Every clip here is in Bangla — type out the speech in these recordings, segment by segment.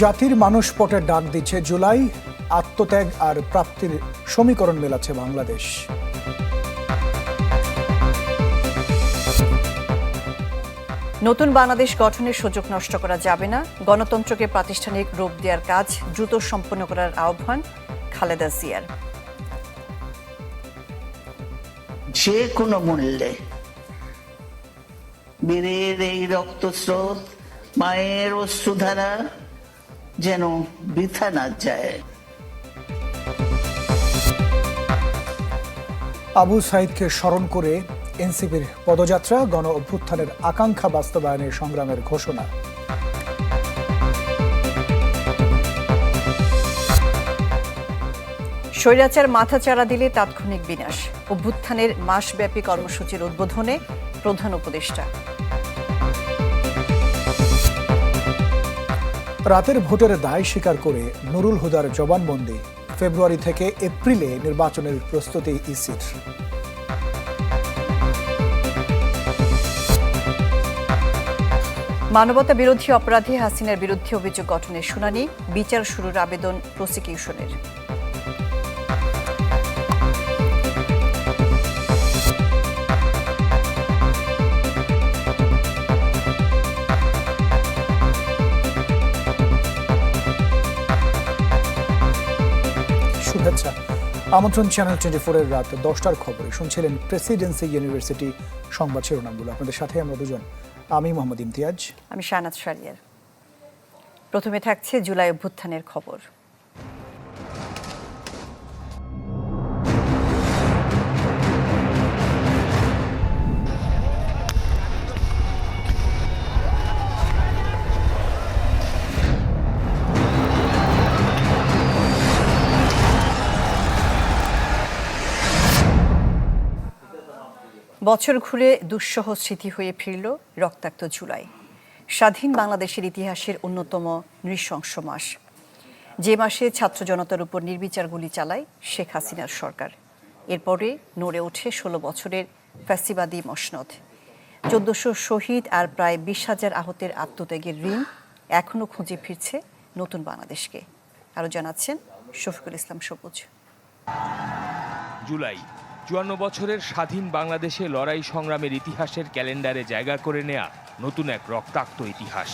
জাতির মানুষ পটের ডাক দিচ্ছে জুলাই আত্মত্যাগ আর প্রাপ্তির সমীকরণ মেলাচ্ছে বাংলাদেশ। নতুন বাংলাদেশ গঠনের সুযোগ নষ্ট করা যাবে না। গণতন্ত্রকে প্রাতিষ্ঠানিক রূপ দেওয়ার কাজ দ্রুত সম্পন্ন করার আহ্বান খালেদা জিয়ার। যে কোনো মূল্যে বীরের এই রক্তস্রোত মায়ের অশ্রুধারা যেন বৃথা না যায়। আবু সাইদকে স্মরণ করে এনসিপির পদযাত্রা গণ অভ্যুত্থানের আকাঙ্ক্ষা বাস্তবায়নের সংগ্রামের ঘোষণা। স্বৈরাচার মাথা চাড়া দিলে তাৎক্ষণিক বিনাশ অভ্যুত্থানের মাসব্যাপী কর্মসূচির উদ্বোধনে প্রধান উপদেষ্টা। রাতের ভোটের দায় স্বীকার করে নুরুল হুদার জবানবন্দি ফেব্রুয়ারি থেকে এপ্রিলে নির্বাচনের প্রস্তুতি ইসির। মানবতা বিরোধী অপরাধী হাসিনার বিরুদ্ধে অভিযোগ গঠনের শুনানি, বিচার শুরুর আবেদন প্রসিকিউশনের। শুভেচ্ছা। আমন্ত্রণ চ্যানেল টোয়েন্টি ফোরের রাত দশটার খবরে। শুনছিলেন প্রেসিডেন্সি ইউনিভার্সিটি সংবাদ শিরোনামগুলো। আপনাদের সাথে আমরা দুজন। আমি মোহাম্মদ ইমতিয়াজ। আমি শাহনাজ শারিয়ার প্রথমে থাকছে জুলাই অভ্যুত্থানের খবর। বছর ঘুরে দুঃসহ স্মৃতি হয়ে ফিরল রক্তাক্ত জুলাই। স্বাধীন বাংলাদেশের ইতিহাসের অন্যতম নৃশংস মাস। যে মাসে ছাত্র জনতার উপর নির্বিচার গুলি চালায় শেখ হাসিনার সরকার। এরপরে নড়ে ওঠে ষোলো বছরের ফ্যাসিবাদী মসনদ। চোদ্দশো শহীদ আর প্রায় বিশ হাজার আহতের আত্মত্যাগের ঋণ এখনও খুঁজে ফিরছে নতুন বাংলাদেশকে। আরও জানাচ্ছেন শফিকুল ইসলাম সবুজ। জুলাই চুয়ান্ন বছরের স্বাধীন বাংলাদেশে লড়াই সংগ্রামের ইতিহাসের ক্যালেন্ডারে জায়গা করে নেয়া নতুন এক রক্তাক্ত ইতিহাস।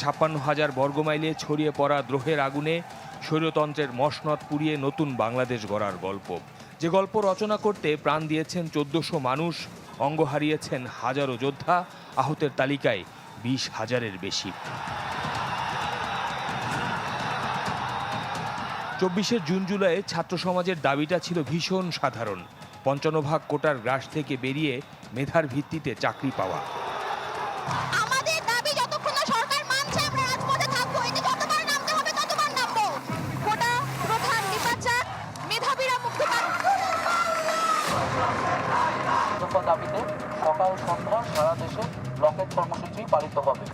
ছাপ্পান্ন হাজার বর্গমাইলে ছড়িয়ে পড়া দ্রোহের আগুনে স্বৈরতন্ত্রের মসনদ পুড়িয়ে নতুন বাংলাদেশ গড়ার গল্প। যে গল্প রচনা করতে প্রাণ দিয়েছেন চোদ্দশো মানুষ অঙ্গ হারিয়েছেন হাজারো যোদ্ধা, আহতের তালিকায় বিশ হাজারের বেশি। চব্বিশের জুন, জুলাইয়ে ছাত্র সমাজের দাবিটা ছিল ভীষণ সাধারণ। পঞ্চান্ন ভাগ কোটার গ্রাস থেকে বেরিয়ে মেধার ভিত্তিতে চাকরি পাওয়া। দাবিতে সকাল সন্ধ্যা সারা দেশে ব্লকেট কর্মসূচি পালিত হবে।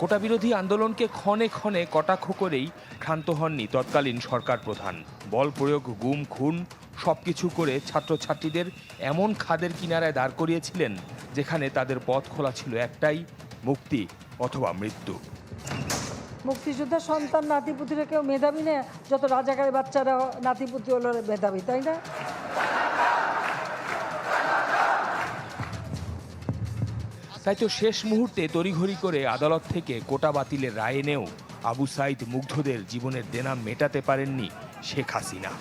কোটা বিরোধী আন্দোলনকে ক্ষণে ক্ষণে কটাক্ষ করেই ক্ষান্ত হননি তৎকালীন সরকার প্রধান। বল প্রয়োগ গুম খুন সবকিছু করে ছাত্রছাত্রীদের এমন খাদের কিনারায় দাঁড় করিয়েছিলেন যেখানে তাদের পথ খোলা ছিল একটাই মুক্তি অথবা মৃত্যু। মুক্তিযোদ্ধার সন্তান নাতিপুতিরা কেউ মেধাবী না যত রাজাকারের বাচ্চারা নাতিপুতি হলো মেধাবী তাই না? তাই তো শেষ মুহূর্তে তড়িঘড়ি করে আদালত থেকে কোটা বাতিলের রায় এনেও আবু সাইদ মুগ্ধদের জীবনের দেনা মেটাতে পারেননি শেখ হাসিনা।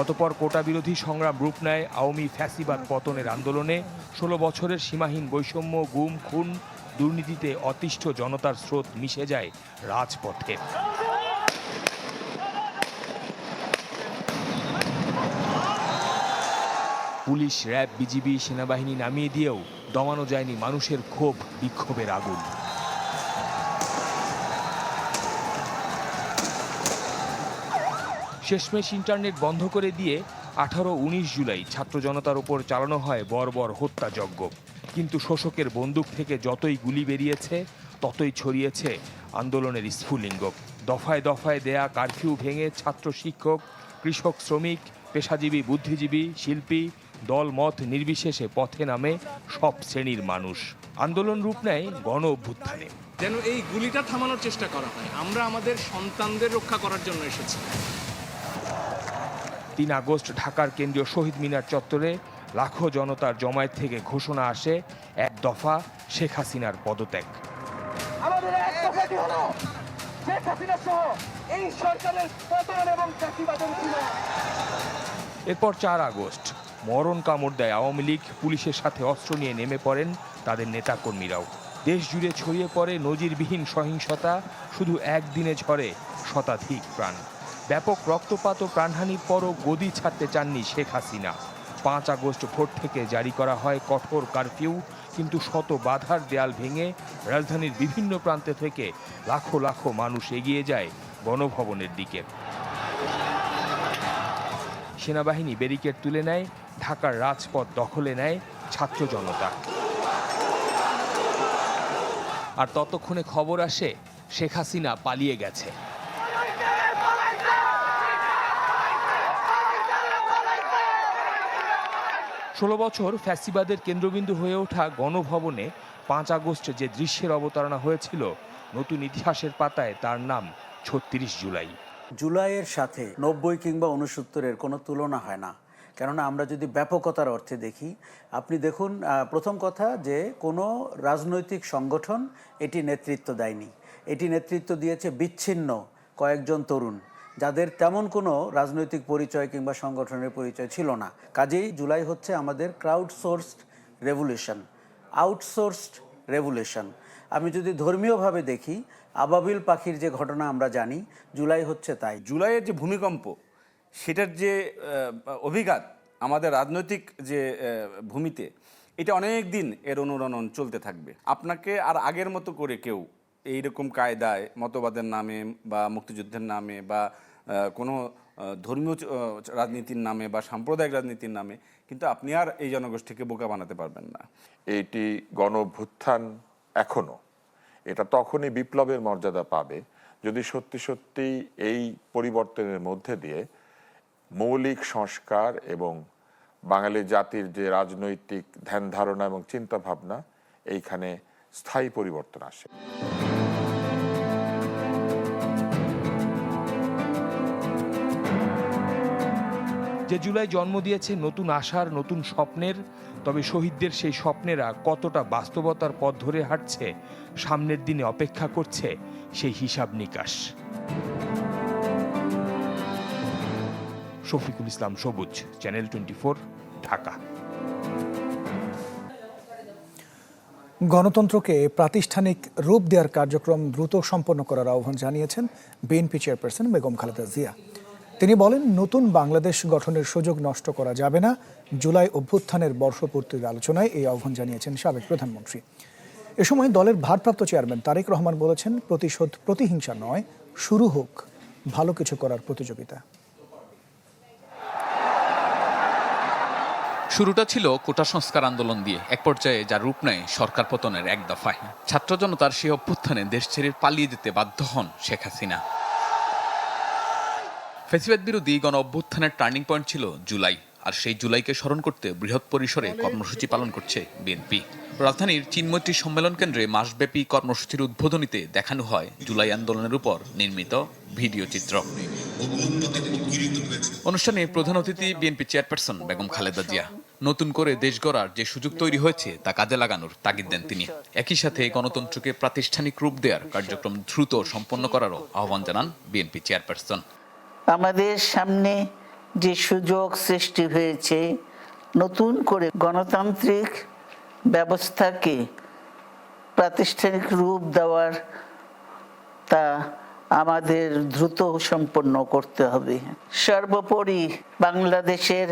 অতপর কোটা বিরোধী সংগ্রাম রূপ নেয় আওয়ামী ফ্যাসিবাদ পতনের আন্দোলনে। ষোলো বছরের সীমাহীন বৈষম্য, গুম, খুন দুর্নীতিতে অতিষ্ঠ জনতার স্রোত মিশে যায় রাজপথে পুলিশ, র্যাব, বিজিবি, সেনাবাহিনী নামিয়ে দিয়েও দমানো যায়নি মানুষের ক্ষোভ, বিক্ষোভের আগুন। শেষমেশ ইন্টারনেট বন্ধ করে দিয়ে আঠারো উনিশ জুলাই ছাত্র জনতার ওপর চালানো হয় বর্বর হত্যাযজ্ঞ। কিন্তু শোষকের বন্দুক থেকে যতই গুলি বেরিয়েছে, ততই ছড়িয়েছে আন্দোলনের স্ফুলিঙ্গ। দফায় দফায় দেয়া কারফিউ ভেঙে ছাত্র শিক্ষক, কৃষক, শ্রমিক, পেশাজীবী, বুদ্ধিজীবী, শিল্পী দল মত নির্বিশেষে পথে নামে সব শ্রেণির মানুষ। আন্দোলন রূপ নেয় গণ অভ্যুত্থানে যেন এই গুলিটা থামানোর চেষ্টা করা হয়। আমরা আমাদের সন্তানদের রক্ষা করার জন্য এসেছি। তিন আগস্ট ঢাকার কেন্দ্রীয় শহীদ মিনার চত্বরে লাখো জনতার জমায়েত থেকে ঘোষণা আসে এক দফা শেখ হাসিনার পদত্যাগ। আমাদের এক কথাটি হলো? শেখ হাসিনা সহ এই সরকারের পতন এবং চাকরিবাদের ছিল এরপর চার আগস্ট মরণ কামড় দেয় আওয়ামী লীগ, পুলিশের সাথে অস্ত্র নিয়ে নেমে পড়েন তাদের নেতাকর্মীরাও। দেশ জুড়ে ছড়িয়ে পড়ে নজিরবিহীন সহিংসতা, শুধু একদিনে ঝরে শতাধিক প্রাণ। ব্যাপক রক্তপাত ও প্রাণহানির পরও গদি ছাড়তে চাননি শেখ হাসিনা। পাঁচ আগস্ট ভোর থেকে জারি করা হয় কঠোর কারফিউ, কিন্তু শত বাধার দেয়াল ভেঙে রাজধানীর বিভিন্ন প্রান্তে থেকে লাখো লাখো মানুষ এগিয়ে যায় গণভবনের দিকে। সেনাবাহিনী ব্যারিকেড তুলে নেয় ঢাকার রাজপথ দখলে নেয় ছাত্র জনতা। আর ততক্ষণে খবর আসে, শেখ হাসিনা পালিয়ে গেছে। ষোলো বছর ফ্যাসিবাদের কেন্দ্রবিন্দু হয়ে ওঠা গণভবনে পাঁচ আগস্ট যে দৃশ্যের অবতারণা হয়েছিল, নতুন ইতিহাসের পাতায় তার নাম ছত্রিশ জুলাই। জুলাইয়ের সাথে নব্বই কিংবা উনসত্তরের কোনো তুলনা হয় না। কেননা আমরা যদি ব্যাপকতার অর্থে দেখি, আপনি দেখুন প্রথম কথা যে কোনো রাজনৈতিক সংগঠন এটি নেতৃত্ব দেয়নি। এটি নেতৃত্ব দিয়েছে বিচ্ছিন্ন কয়েকজন তরুণ, যাদের তেমন কোনো রাজনৈতিক পরিচয় কিংবা সংগঠনের পরিচয় ছিল না। কাজেই জুলাই হচ্ছে আমাদের crowd sourced revolution outsourced revolution আমি যদি ধর্মীয়ভাবে দেখি, আবাবিল পাখির যে ঘটনা আমরা জানি, জুলাই হচ্ছে তাই। জুলাইয়ের যে ভূমিকম্প সেটার যে অভিঘাত আমাদের রাজনৈতিক যে ভূমিতে, এটা অনেক দিন এর অনুরণন চলতে থাকবে। আপনাকে আর আগের মতো করে কেউ এইরকম কায়দায় মতবাদের নামে বা মুক্তিযুদ্ধের নামে বা কোনো ধর্মীয় রাজনীতির নামে বা সাম্প্রদায়িক রাজনীতির নামে কিন্তু আপনি আর এই জনগোষ্ঠীকে বোকা বানাতে পারবেন না। এটি গণভ্যুত্থান এখনও। এটা তখনই বিপ্লবের মর্যাদা পাবে যদি সত্যি সত্যি এই পরিবর্তনের মধ্যে দিয়ে মৌলিক সংস্কার এবং বাঙালি জাতির যে রাজনৈতিক ধ্যান ধারণা এবং চিন্তা ভাবনা এইখানে স্থায়ী পরিবর্তন আসে। যে জুলাই জন্ম দিয়েছে নতুন আশার, নতুন স্বপ্নের, তবে শহীদদের সেই স্বপ্নেরা কতটা বাস্তবতার পথ ধরে হাঁটছে, সামনের দিনে অপেক্ষা করছে সেই হিসাব নিকাশ। শফিকুল ইসলাম সবুজ চ্যানেল টোয়েন্টি ঢাকা। গণতন্ত্রকে প্রাতিষ্ঠানিক রূপ দেওয়ার কার্যক্রম দ্রুত সম্পন্ন করার আহ্বান জানিয়েছেন বিএনপি চেয়ারপারসন বেগম খালেদা জিয়া। তিনি বলেন, নতুন বাংলাদেশ গঠনের সুযোগ নষ্ট করা যাবে না। জুলাই অভ্যুত্থানের বর্ষপূর্তির আলোচনায় এই আহ্বান জানিয়েছেন সাবেক প্রধানমন্ত্রী। এ সময় দলের ভারপ্রাপ্ত চেয়ারম্যান তারেক রহমান বলেছেন, প্রতিশোধ প্রতিহিংসা নয়, শুরু হোক ভালো কিছু করার প্রতিযোগিতা। শুরুটা ছিল কোটা সংস্কার আন্দোলন দিয়ে, এক পর্যায়ে যার রূপ নেয় সরকার পতনের এক দফায়। ছাত্র জনতার সেই অভ্যুত্থানে দেশ ছেড়ে পালিয়ে যেতে বাধ্য হন শেখ হাসিনা। ফেসিবাদ বিরোধী গণ অভ্যুত্থানের টার্নিং পয়েন্ট ছিল জুলাই, আর সেই জুলাইকে স্মরণ করতে বৃহৎ পরিসরে কর্মসূচি পালন করছে বিএনপি। রাজধানীর চিনমৈত্রী সম্মেলন কেন্দ্রে মাসব্যাপী কর্মসূচির উদ্বোধনীতে দেখানো হয় জুলাই আন্দোলনের উপর নির্মিত ভিডিও চিত্র। অনুষ্ঠানে প্রধান অতিথি বিএনপি চেয়ারপারসন বেগম খালেদা জিয়া। নতুন করে দেশ গড়ার যে সুযোগ তৈরি হয়েছে তা কাজে লাগানোর তাগিদ দেন তিনি। একই সাথে গণতন্ত্রকে প্রাতিষ্ঠানিক রূপ দেওয়ার কার্যক্রম দ্রুত সম্পন্ন করারও আহ্বান জানান বিএনপি চেয়ারপারসন। আমাদের সামনে যে সুযোগ সৃষ্টি হয়েছে, নতুন করে গণতান্ত্রিক ব্যবস্থাকে প্রাতিষ্ঠানিক রূপ দেওয়ার তা আমাদের দ্রুত সম্পন্ন করতে হবে। সর্বোপরি বাংলাদেশের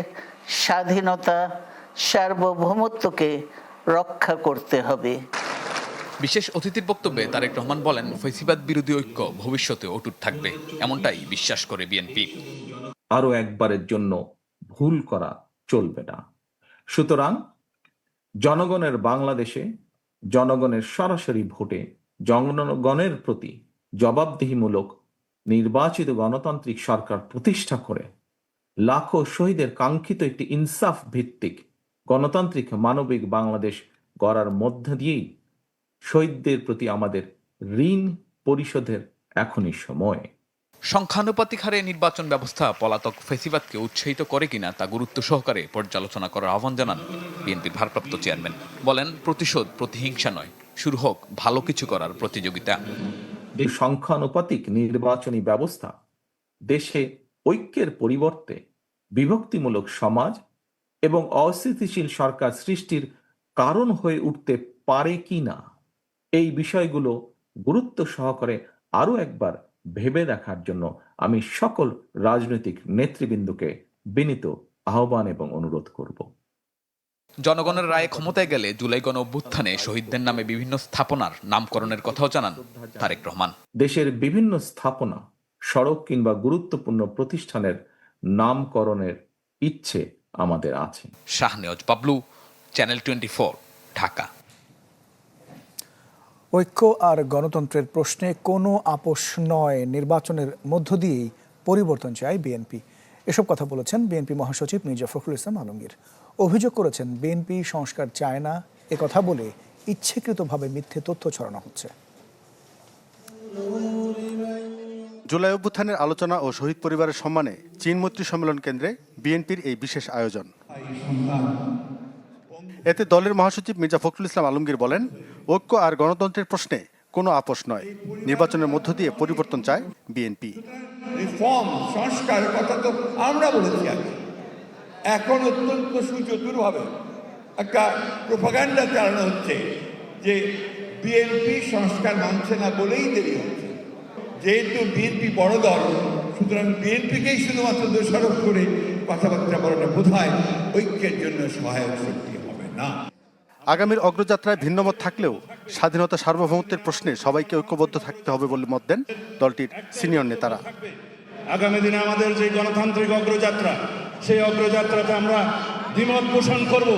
স্বাধীনতা সার্বভৌমত্বকে রক্ষা করতে হবে। বিশেষ অতিথির বক্তব্যে তারেক রহমান বলেন ফেসিবাদ বিরোধী ঐক্য ভবিষ্যতে অটুট থাকবে এমনটাই বিশ্বাস করে বিএনপি। আরও একবারের জন্য ভুল করা চলবে না। সুতরাং জনগণের বাংলাদেশে জনগণের সরাসরি ভোটে জনগণের প্রতি জবাবদিহিমূলক নির্বাচিত গণতান্ত্রিক সরকার প্রতিষ্ঠা করে লাখো শহীদের কাঙ্ক্ষিত একটি ইনসাফ ভিত্তিক গণতান্ত্রিক মানবিক বাংলাদেশ গড়ার মধ্য দিয়েই শহীদদের প্রতি আমাদের ঋণ পরিশোধের এখনই সময়। সংখ্যানুপাতিক হারে নির্বাচন ব্যবস্থা পলাতক ফেসিবাদকে উৎসাহিত করে কিনা তা গুরুত্ব সহকারে পর্যালোচনা করার আহ্বান জানান বিএনপির ভারপ্রাপ্ত চেয়ারম্যান। বলেন, প্রতিশোধ প্রতিহিংসা নয়, শুরু হোক ভালো কিছু করার প্রতিযোগিতা। সংখ্যানুপাতিক নির্বাচনী ব্যবস্থা, দেশে ঐক্যের পরিবর্তে বিভক্তিমূলক সমাজ এবং অস্থিতিশীল সরকার সৃষ্টির কারণ হয়ে উঠতে পারে কি না, এই বিষয়গুলো গুরুত্ব সহকারে আরও একবার ভেবে দেখার জন্য আমি সকল রাজনৈতিক নেতৃবৃন্দকে বিনীত আহ্বান এবং অনুরোধ করব। জনগণের রায়ে ক্ষমতায় গেলে জুলাই গণ অভ্যুত্থানে শহীদদের নামে বিভিন্ন স্থাপনার নামকরণের কথাও জানান তারেক রহমান। দেশের বিভিন্ন স্থাপনা সড়ক কিংবা গুরুত্বপূর্ণ প্রতিষ্ঠানের নামকরণের ইচ্ছে আমাদের আছে। Shahnewaz Bablu channel twenty Dhaka. ঐক্য আর গণতন্ত্রের প্রশ্নে কোনো আপোষ নয়। নির্বাচনের মধ্য দিয়েই পরিবর্তন চায় বিএনপি। এসব কথা বলেছেন বিএনপি মহাসচিব মির্জা ফখরুল ইসলাম আলমগীর। অভিযোগ করেছেন, বিএনপি, সংস্কার চায় না কথা বলে ইচ্ছাকৃতভাবে মিথ্যে তথ্য ছড়ানো হচ্ছে। জুলাই অভ্যুত্থানের আলোচনা ও শহীদ পরিবারের সম্মানে চীন মৈত্রী সম্মেলন কেন্দ্রে বিএনপির এই বিশেষ আয়োজন। এতে দলের মহাসচিব মির্জা ফখরুল ইসলাম আলমগীর বলেন, ঐক্য আর গণতন্ত্রের প্রশ্নে কোনো আপোষ নয়। নির্বাচনের মধ্য দিয়ে পরিবর্তন চায় বিএনপি। রিফর্ম, সংস্কারের কথা তো আমরা বলেছি আগে। এখন অত্যন্ত সুচতুরভাবে একটা প্রোপাগান্ডা চালানো হচ্ছে যে বিএনপি সংস্কার মানছে না বলেই দেরি হচ্ছে। যেহেতু বিএনপি বড় দল, সুতরাং বিএনপিকেই শুধুমাত্র দোষারোপ করে কথাবার্তা বলাটা বোধ হয় ঐক্যের জন্য সহায়ক শক্তি হবে না। আগামীর অগ্রযাত্রায় ভিন্নমত থাকলেও স্বাধীনতা সার্বভৌমত্বের প্রশ্নে সবাইকে ঐক্যবদ্ধ থাকতে হবে বলে মত দেন দলটির সিনিয়র নেতারা। আগামী দিনে আমাদের যে গণতান্ত্রিক অগ্রযাত্রা সেই অগ্রযাত্রাতে আমরা দ্বিমত পোষণ করব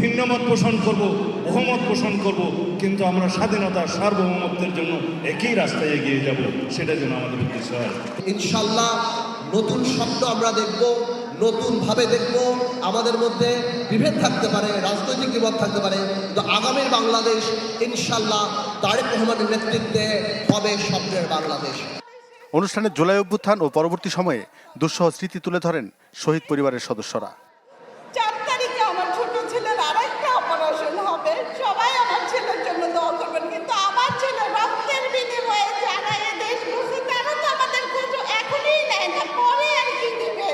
ভিন্নমত পোষণ করব বহুমত পোষণ করব কিন্তু আমরা স্বাধীনতা সার্বভৌমত্বের জন্য একই রাস্তায় এগিয়ে যাব সেটা যেন আমাদের উদ্দেশ্য হয়। ইনশাল্লাহ নতুন শব্দ আমরা দেখব। নতুন ভাবে দেখব। আমাদের মধ্যে বিভেদ থাকতে পারে, রাজনৈতিক বিভেদ থাকতে পারে। কিন্তু আগামীর বাংলাদেশ ইনশাল্লাহ তারেক রহমানের নেতৃত্বে হবে স্বপ্নের বাংলাদেশ। অনুষ্ঠানে জুলাই অভ্যুত্থান ও পরবর্তী সময়ে দুঃসহ স্মৃতি তুলে ধরেন শহীদ পরিবারের সদস্যরা চার তারিখে আমার ছোট ছেলের আরেকটা অপারেশন হবে সবাই আমার ছেলের জন্য দোয়া করবেন কিন্তু আমার ছেলে রক্তের বিনিময়ে যারা এ দেশ বুঝে তারা তো আমাদের খোঁজ এখনই নেয় না পরে আর কি দিবে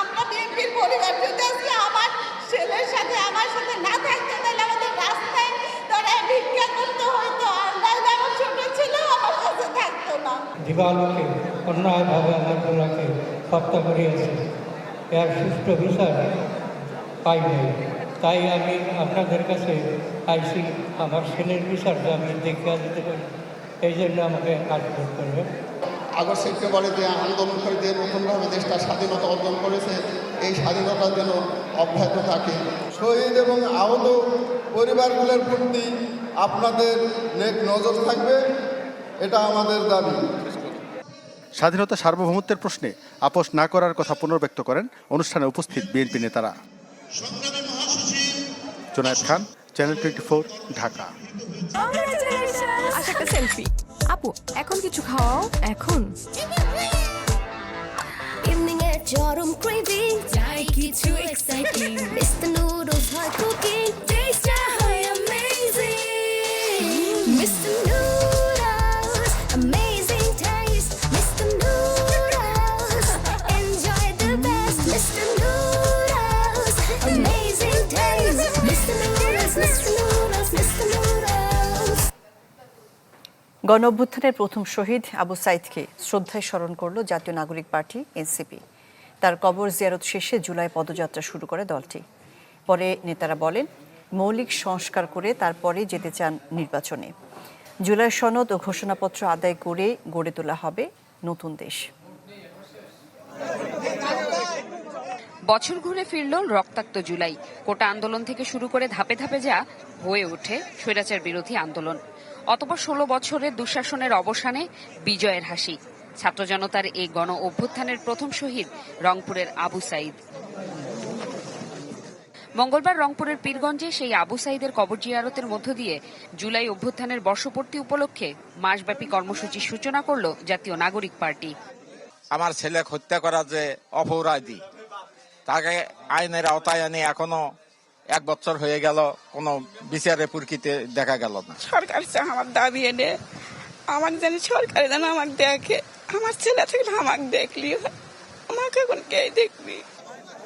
আমরা বিএনপির পরিবার যদি আজকে আমার ছেলের সাথে আমার সাথে না থাকতে তাহলে আমাদের রাস্তায় ধরে ভিক্ষা করতে হয়তো আর নাহলে আমার ছোট ছেলেও আমার সাথে থাকতো না দিবালোকে অন্যায়ভাবে আমার গোলাকে হত্যা করিয়াছে। এর সুষ্ঠু বিচার পাই নাই। তাই আমি আপনাদের কাছে আইসি আমার ছেলের বিচারটা আমি দেখিয়া দিতে পারি। এই জন্য আমাকে কাজ করতে হবে আগস্ট সেপ্টেম্বরে যে আন্দোলন করে যে নতুনভাবে দেশটা স্বাধীনতা অর্জন করেছে এই স্বাধীনতা যেন অব্যাহত থাকে। শহীদ এবং আহত পরিবারগুলোর প্রতি আপনাদের নেক নজর থাকবে এটা আমাদের দাবি। স্বাধীনতা সার্বভৌমত্বের প্রশ্নে আপোষ না করার কথা পুনর্ব্যক্ত করেন অনুষ্ঠানে উপস্থিত বিএনপি নেতারা। Zonayed Khan channel twenty four Dhaka selfie আপু এখন কিছু খাওয়াও এখন। ইভিনিং এর চরম ক্রেভিং চাই কিছু এক্সাইটিং মিস্টার নুডলস হয় কুকিং গণ অভ্যুত্থানের প্রথম শহীদ আবু সাইদকে শ্রদ্ধায় স্মরণ করল জাতীয় নাগরিক পার্টি, এনসিপি। তার কবর জিয়ারত শেষে জুলাই পদযাত্রা শুরু করে দলটি। পরে নেতারা বলেন, মৌলিক সংস্কার করে তারপরে যেতে চান নির্বাচনে। জুলাই সনদ ও ঘোষণাপত্র আদায় করে গড়ে তোলা হবে নতুন দেশ। বছর ঘুরে ফিরল রক্তাক্ত জুলাই। কোটা আন্দোলন থেকে শুরু করে ধাপে ধাপে যা হয়ে ওঠে স্বৈরাচার বিরোধী আন্দোলন। অতপর ষোলো বছরের দুঃশাসনের অবসানে বিজয়ের হাসি। ছাত্র জনতার এই গণ অভ্যুত্থানের প্রথম শহীদ রংপুরের আবু সাইদ। মঙ্গলবার রংপুরের পীরগঞ্জে সেই আবু সাইদের কবর জিয়ারতের মধ্য দিয়ে জুলাই অভ্যুত্থানের বর্ষপূর্তি উপলক্ষে মাসব্যাপী কর্মসূচির সূচনা করল জাতীয় নাগরিক পার্টি। আমার ছেলে হত্যা করা যে অপরাধী, তাকে আইনের আওতায় আনি এখনও এক বছর হয়ে গেল কোনো বিচারে পুরকিতে দেখা গেল না। সরকার আমার দাবি এনে আমার যেন সরকার যেন আমাকে দেখে আমার ছেলে থাকলে আমাকে দেখলি আমাকে এখন কে দেখবি?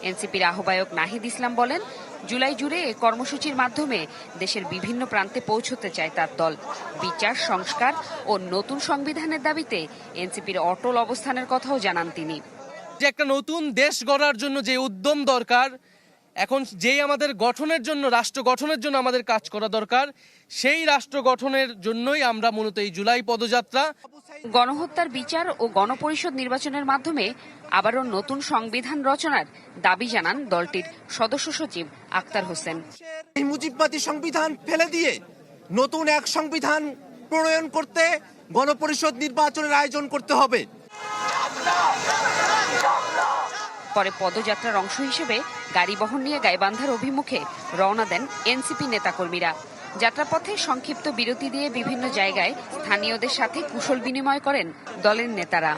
এনসিপির আহ্বায়ক নাহিদ ইসলাম বলেন জুলাই জুড়ে এ কর্মসূচির মাধ্যমে দেশের বিভিন্ন প্রান্তে পৌঁছতে চায় তার দল। বিচার সংস্কার ও নতুন সংবিধানের দাবিতে এনসিপির অটল অবস্থানের কথাও জানান তিনি। যে একটা নতুন দেশ গড়ার জন্য যে উদ্যম দরকার এখন যেই আমাদের গঠনের জন্য রাষ্ট্র গঠনের জন্য আমাদের কাজ করা দরকার সেই রাষ্ট্র গঠনের জন্যই আমরা মূলত এই জুলাই পদযাত্রা। গণহত্যার বিচার ও গণপরিষদ নির্বাচনের মাধ্যমে আবারও নতুন সংবিধান রচনার দাবি জানান দলটির সদস্য সচিব আক্তার হোসেন। এই মুজিববাদী সংবিধান ফেলে দিয়ে নতুন এক সংবিধান প্রণয়ন করতে গণপরিষদ নির্বাচনের আয়োজন করতে হবে। পরে পদযাত্রার অংশ হিসেবে গাড়ি বহন নিয়ে গাইবান্ধার অভিমুখে রওনা দেন এনসিপি নেতাকর্মীরা। যাত্রাপথে সংক্ষিপ্ত বিরতি দিয়ে বিভিন্ন জায়গায় স্থানীয়দের সাথে কুশল বিনিময় করেন দলের নেতারা।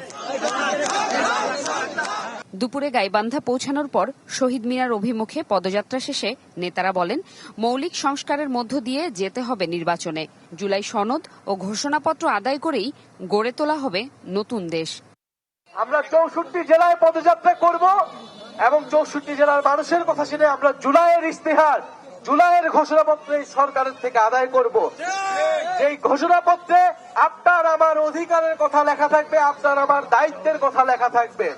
দুপুরে গাইবান্ধা পৌঁছানোর পর শহীদ মিনার অভিমুখে পদযাত্রা শেষে নেতারা বলেন, মৌলিক সংস্কারের মধ্য দিয়ে যেতে হবে নির্বাচনে। জুলাই সনদ ও ঘোষণাপত্র আদায় করেই গড়ে তোলা হবে নতুন দেশ। আমরা চৌষট্টি জেলায় পদযাত্রা করব এবং চৌষট্টি জেলার মানুষের কথা শুনে আমরা জুলাইয়ের ইস্তেহার জুলাইয়ের ঘোষণাপত্র সরকারের থেকে আদায় করব। এই ঘোষণাপত্রে আপনার আমার অধিকারের কথা লেখা থাকবে, আপনার আমার দায়িত্বের কথা লেখা থাকবে।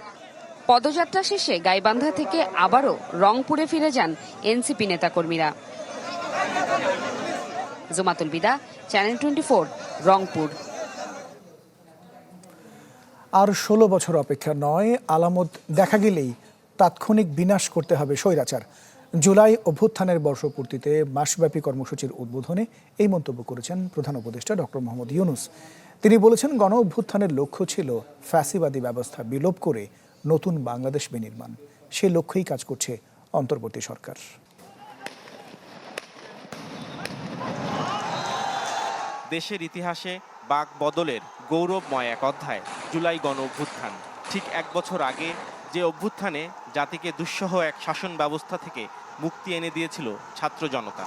পদযাত্রা শেষে গাইবান্ধা থেকে আবারও রংপুরে ফিরে যান এনসিপি নেতাকর্মীরা। Jumatul Bida, channel twenty Rangpur. আর ষোলো বছর অপেক্ষা নয়, আলামত দেখা গেলেই তাৎক্ষণিক বিনাশ করতে হবে স্বৈরাচার। জুলাই অভ্যুত্থানের বর্ষপূর্তিতে মাসব্যাপী কর্মসূচির উদ্বোধনে এই মন্তব্য করেছেন প্রধান উপদেষ্টা ডক্টর মোহাম্মদ ইউনুস। তিনি বলেছেন গণ অভ্যুত্থানের লক্ষ্য ছিল ফ্যাসিবাদী ব্যবস্থা বিলোপ করে নতুন বাংলাদেশ বিনির্মাণ। সে লক্ষ্যেই কাজ করছে অন্তর্বর্তী সরকার। দেশের ইতিহাসে বাক বদলের গৌরবময় এক অধ্যায়। জুলাই গণ অভ্যুত্থান। ঠিক এক বছর আগে যে অভ্যুত্থানে জাতিকে দুঃসহ এক শাসন ব্যবস্থা থেকে মুক্তি এনে দিয়েছিল ছাত্র জনতা।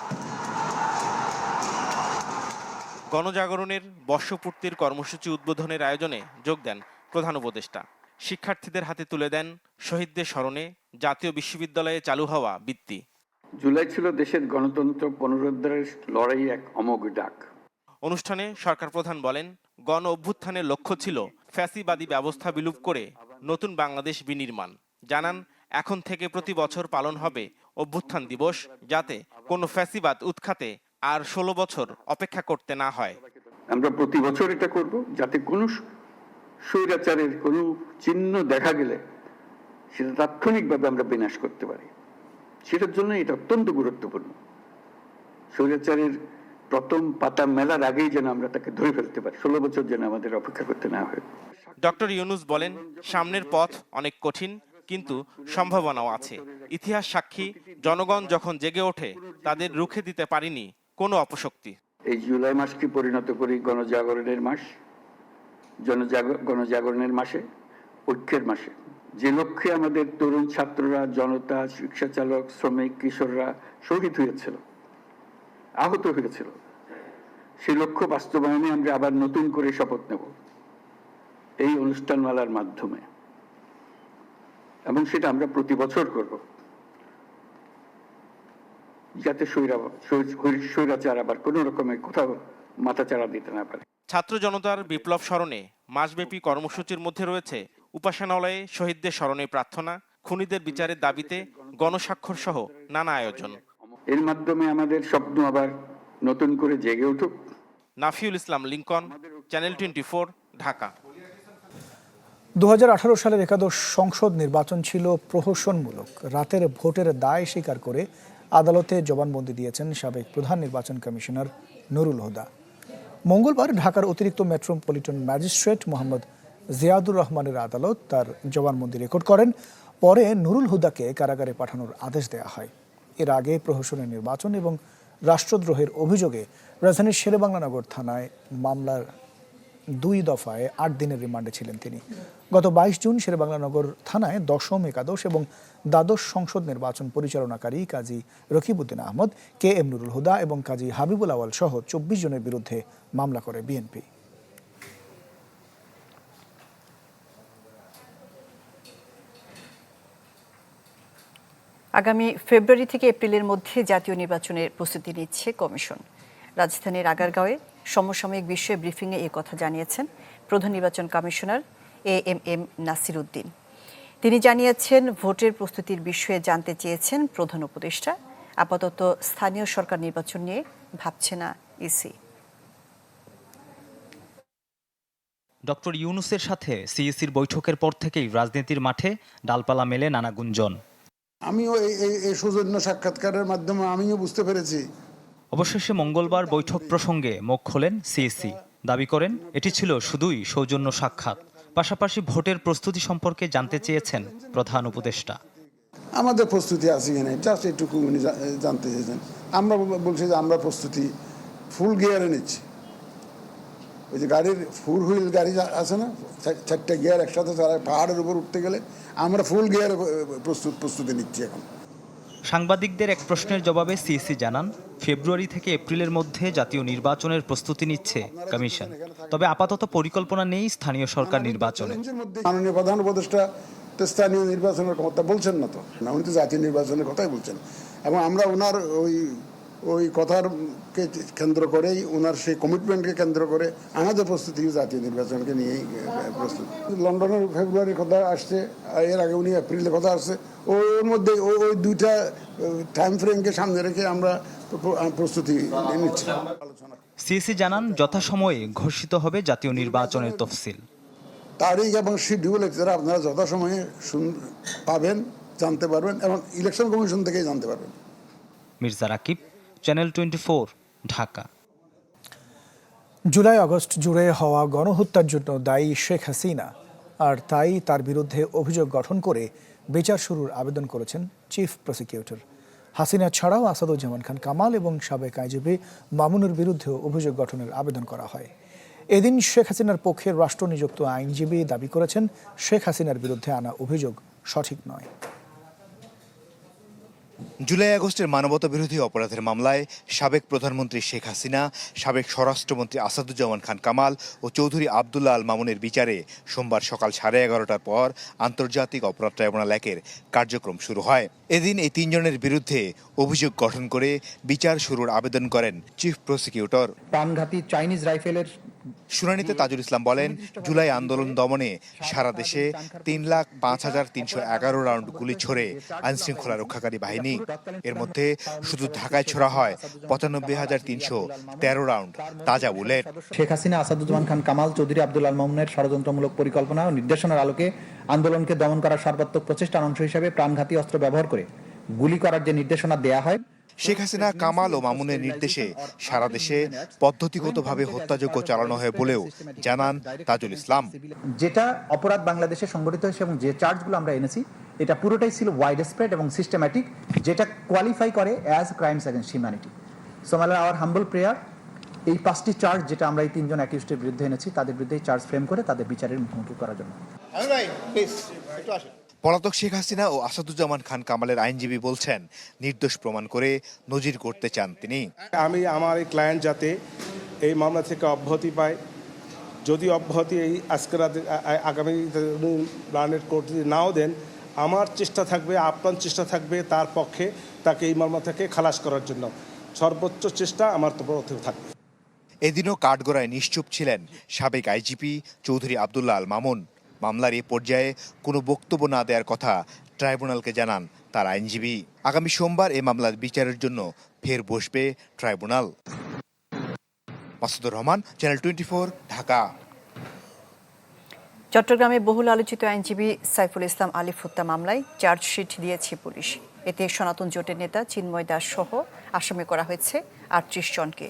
গণজাগরণের বর্ষপূর্তির কর্মসূচি উদ্বোধনের আয়োজনে যোগ দেন প্রধান উপদেষ্টা। শিক্ষার্থীদের হাতে তুলে দেন শহীদদের স্মরণে জাতীয় বিশ্ববিদ্যালয়ে চালু হওয়া বৃত্তি। জুলাই ছিল দেশের গণতন্ত্র পুনরুদ্ধারের লড়াই এক অমোঘ ডাক। অনুষ্ঠানে সরকার প্রধান বলেন গণ অভ্যুত্থানের লক্ষ্য ছিল ফ্যাসিবাদী ব্যবস্থা বিলুপ করে নতুন বাংলাদেশ বিনির্মাণ। জানান, এখন থেকে প্রতি বছর পালন হবে অভ্যুত্থান দিবস যাতে কোনো ফ্যাসিবাদ উৎখাতে আর ষোলো বছর অপেক্ষা করতে না হয়। আমরা প্রতি বছর এটা করব যাতে কোনো স্বৈরাচারের কোনো চিহ্ন দেখা গেলে সেটা তাৎক্ষণিকভাবে আমরা বিনাশ করতে পারি। সেটার জন্য এটা অত্যন্ত গুরুত্বপূর্ণ। স্বৈরাচারের প্রথম পাতা মেলার আগেই যেন আমরা তাকে ধরে ফেলতে পারি। ষোলো বছর যেন আমাদের অপেক্ষা করতে না হয়। ডক্টর ইউনুস বলেন সামনের পথ অনেক কঠিন কিন্তু সম্ভাবনাও আছে। ইতিহাস সাক্ষী জনগণ যখন জেগে ওঠে তাদের রুখে দিতে পারিনি কোনো অপশক্তি। এই জুলাই মাসকে পরিণত করি? গণজাগরণের মাস। গণজাগরণের মাসে ঐক্যের মাসে। যে লক্ষ্যে আমাদের তরুণ ছাত্ররা জনতা রিক্সা চালক শ্রমিক কিশোররা শহীদ হয়েছিল আহত হয়েছিল। সেই লক্ষ্য বাস্তবায়নে আমরা আবার নতুন করে শপথ নেব এই অনুষ্ঠানমালার মাধ্যমে। এবং সেটা আমরা প্রতি বছর করব। যাতে স্বৈরা স্বৈরাচার আবার কোনো রকমের কোথাও মাথাচাড়া দিতে না পারে। ছাত্র জনতার বিপ্লব স্মরণে মাসব্যাপী কর্মসূচির মধ্যে রয়েছে উপাসনালয়ে শহীদদের স্মরণে প্রার্থনা, খুনিদের বিচারের দাবিতে গণস্বাক্ষর সহ নানা আয়োজন। এর মাধ্যমে আমাদের স্বপ্ন আবার নতুন করে জেগে উঠুক। Nafiul Islam Lincoln channel twenty Dhaka. দু হাজার আঠারো সালের একাদশ সংসদ নির্বাচন ছিল প্রহসনমূলক। রাতের ভোটের দায় স্বীকার করে আদালতে জবানবন্দি দিয়েছেন সাবেক প্রধান নির্বাচন কমিশনার নুরুল হুদা। মঙ্গলবার ঢাকার অতিরিক্ত মেট্রোপলিটন ম্যাজিস্ট্রেট মোহাম্মদ জিয়াদুর রহমানের আদালত তার জবানবন্দি রেকর্ড করেন। পরে নুরুল হুদাকে কারাগারে পাঠানোর আদেশ দেওয়া হয়। এর আগে প্রহসনের নির্বাচন এবং রাষ্ট্রদ্রোহের অভিযোগে রাজধানীর শেরেবাংলানগর থানায় মামলার দুই দফায় আট দিনের রিমান্ডে ছিলেন তিনি। গত বাইশ জুন শেরেবাংলানগর থানায় দশম একাদশ এবং দ্বাদশ সংসদ নির্বাচন পরিচালনাকারী কাজী রকিবউদ্দিন আহমদ, কে এম নুরুল হুদা এবং কাজী হাবিবুল আওয়াল সহ চব্বিশ জনের বিরুদ্ধে মামলা করে বিএনপি। আগামী ফেব্রুয়ারি থেকে এপ্রিলের মধ্যে জাতীয় নির্বাচনের প্রস্তুতি নিচ্ছে কমিশন। রাজধানীর আগারগাঁওয়ে সমসাময়িক বিষয়ে ব্রিফিংয়ে এ কথা জানিয়েছেন প্রধান নির্বাচন commissioner A M M Nasir Uddin তিনি জানিয়েছেন, ভোটের প্রস্তুতির বিষয়ে জানতে চেয়েছেন প্রধান উপদেষ্টা। আপাতত স্থানীয় সরকার নির্বাচন নিয়ে ভাবছে না ইসি। ডক্টর ইউনুসের সাথে সিইসির বৈঠকের পর থেকেই রাজনীতির মাঠে ডালপালা মেলে নানা গুঞ্জন। আমিও এই- সৌজন্য সাক্ষাৎকারের মাধ্যমে আমিও বুঝতে পেরেছি। অবশেষে মঙ্গলবার বৈঠক প্রসঙ্গে মুখ খোলেন সিইসি দাবি করেন এটি ছিল শুধুই সৌজন্য সাক্ষাৎ। পাশাপাশি ভোটের প্রস্তুতি সম্পর্কে জানতে চেয়েছেন প্রধান উপদেষ্টা। আমাদের প্রস্তুতি আছে কিনা জাস্ট এটুকু উনি জানতে চেয়েছেন। আমরা বলছি যে আমরা প্রস্তুতি ফুল গিয়ারে নিচ্ছি। ওই যে গাড়ির ফোর হুইল গাড়ি আছে না চারটে গিয়ার একসাথে চালায় পাহাড়ের উপর উঠতে গেলে আমরা ফুল গিয়ার প্রস্তুত প্রস্তুতি নিচ্ছি এখন। সাংবাদিকদের এক প্রশ্নের জবাবে সিইসি জানান ফেব্রুয়ারি থেকে এপ্রিলের মধ্যে জাতীয় নির্বাচনের প্রস্তুতি নিচ্ছে কমিশন। তবে আপাতত পরিকল্পনা নেই স্থানীয় সরকার নির্বাচনে মাননীয় প্রধান উপদেষ্টা তো স্থানীয় নির্বাচনের কথা বলছেন না তো? না উনি তো জাতীয় নির্বাচনের কথাই বলছেন। এবং আমরা ওনার ওই ওই কথার কে কেন্দ্র করেই ওনার সেই কমিটমেন্টকে কেন্দ্র করে আমাদের প্রস্তুতি জাতীয় নির্বাচনকে নিয়েই প্রস্তুত। লন্ডনের ফেব্রুয়ারির কথা আসছে এর আগে উনি এপ্রিলের কথা আসছে। ওর মধ্যে ওই ওই দুইটা টাইম ফ্রেমকে সামনে রেখে আমরা প্রস্তুতি নিচ্ছি। সিইসি জানান যথাসময়ে ঘোষিত হবে জাতীয় নির্বাচনের তফসিল। তারিখ এবং শিডিউল এছাড়া আপনারা যথাসময়ে শুন- পাবেন জানতে পারবেন এবং ইলেকশন কমিশন থেকেই জানতে পারবেন। Mirza Rakib channel twenty Dhaka July, August জুড়ে হওয়া গণহত্যার জন্য দায়ী শেখ হাসিনা। আর তাই তার বিরুদ্ধে অভিযোগ গঠন করে বিচার শুরুর আবেদন করেছেন চিফ প্রসিকিউটর হাসিনা ছাড়াও আসাদুজ্জামান খান কামাল এবং সাবেক আইজিপি মামুনের বিরুদ্ধেও অভিযোগ গঠনের আবেদন করা হয়। এদিন শেখ হাসিনার পক্ষে রাষ্ট্র নিযুক্ত আইনজীবী দাবি করেছেন, শেখ হাসিনার বিরুদ্ধে আনা অভিযোগ সঠিক নয়। জুলাই আগস্টের মানবতা বিরোধী অপরাধের মামলায় সাবেক প্রধানমন্ত্রী শেখ হাসিনা, সাবেক স্বরাষ্ট্রমন্ত্রী আসাদুজ্জামান খান কামাল ও চৌধুরী আবদুল্লাহ আল মামুনের বিচারে সোমবার সকাল সাড়ে এগারোটার পর আন্তর্জাতিক অপরাধ ট্রাইব্যুনাল একের কার্যক্রম শুরু হয়। এদিন এই তিনজনের বিরুদ্ধে অভিযোগ গঠন করে বিচার শুরুর আবেদন করেন চিফ প্রসিকিউটর। প্রাণঘাতী চাইনিজ রাইফেলের শুনানিতে তাজুল ইসলাম বলেন, জুলাই আন্দোলন দমনে সারা দেশে তিন লাখ পাঁচ হাজার তিনশো এগারো রাউন্ড গুলি ছড়ে আইন শৃঙ্খলা রক্ষাকারী বাহিনী। এর মধ্যে শুধু ঢাকায় ছোড়া হয় পঁচানব্বই হাজার তিনশো তেরো রাউন্ড, তাজা বুলেট। শেখ হাসিনা, আসাদুজ্জামান খান, কামাল চৌধুরী, আব্দুল আল মামুনের ষড়যন্ত্রমূলক পরিকল্পনা ও নির্দেশনার আলোকে আন্দোলনকে দমন করার সর্বাত্মক প্রচেষ্টার অংশ হিসেবে প্রাণঘাতী অস্ত্র ব্যবহার করে গুলি করার যে নির্দেশনা দেয়া হয় শেখ হাসিনা কামাল ও মামুনের নির্দেশে সারা দেশে পদ্ধতিগতভাবে হত্যাযজ্ঞ চালানো হয় বলেও জানান তাজুল ইসলাম। যেটা অপরাধ বাংলাদেশে সংগঠিত হয়েছে এবং যে চার্জগুলো আমরা এনেছি এটা পুরোটাই ছিল ওয়াইড স্প্রেড এবং সিস্টেম্যাটিক যেটা কোয়ালিফাই করে as crimes against humanity so milord our humble prayer এই পাঁচটি চার্জ যেটা আমরা এই তিনজন অ্যাকিউস্টের বিরুদ্ধে এনেছি তাদের বিরুদ্ধে চার্জ ফ্রেম করে তাদের বিচারের মুখোমুখি করার জন্য। পলাতক শেখ হাসিনা ও আসাদুজ্জামান খান কামালের আইনজীবী বলছেন নির্দোষ প্রমাণ করে নজির করতে চান তিনি। আমি আমার এই ক্লায়েন্ট যাতে এই মামলা থেকে অব্যাহতি পায়। যদি অব্যাহতি এই আজকের রাতে- আগামী প্ল্যানেট কোর্ট যদি নাও দেন আমার চেষ্টা থাকবে আপ্রাণ চেষ্টা থাকবে তার পক্ষে তাকে এই মামলা থেকে খালাস করার জন্য। সর্বোচ্চ চেষ্টা আমার তরফ থাকবে। এদিনও কাঠগড়ায় নিশ্চুপ ছিলেন সাবেক আইজিপি চৌধুরী আবদুল্লাহ আল মামুন। মামলার এ পর্যায়ে কোনো বক্তব্য না দেওয়ার কথা ট্রাইব্যুনালকে জানান তার আইনজীবী। আগামী সোমবার এ মামলার বিচারের জন্য ফের বসবে tribunal. Masudur Rahman channel twenty Dhaka. চট্টগ্রামে বহুল আলোচিত আইনজীবী সাইফুল ইসলাম আলিফ হত্যা মামলায় চার্জশিট দিয়েছে পুলিশ। এতে সনাতন জোটের নেতা চিন্ময় দাস সহ আসামি করা হয়েছে আটত্রিশ জনকে।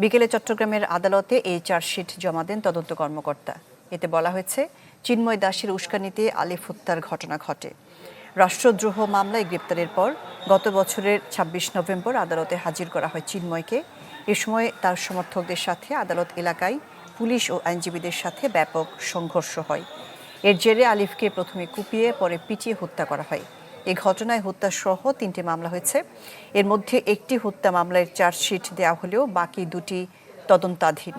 বিকেলে চট্টগ্রামের আদালতে এই চার্জশিট জমা দেন তদন্ত কর্মকর্তা। এতে বলা হয়েছে চিন্ময় দাসের উস্কানিতে আলিফ হত্যার ঘটনা ঘটে। রাষ্ট্রদ্রোহ মামলায় গ্রেপ্তারের পর গত বছরের ২৬ নভেম্বর আদালতে হাজির করা হয় চিন্ময়কে। এ সময় তার সমর্থকদের সাথে আদালত এলাকায় পুলিশ ও আইনজীবীদের সাথে ব্যাপক সংঘর্ষ হয়। এর জেরে আলিফকে প্রথমে কুপিয়ে পরে পিটিয়ে হত্যা করা হয়। এ ঘটনায় হত্যা সহ তিনটি মামলা হয়েছে। এর মধ্যে একটি হত্যা মামলায় চার্জশিট দেওয়া হলেও বাকি দুটি তদন্তাধীন।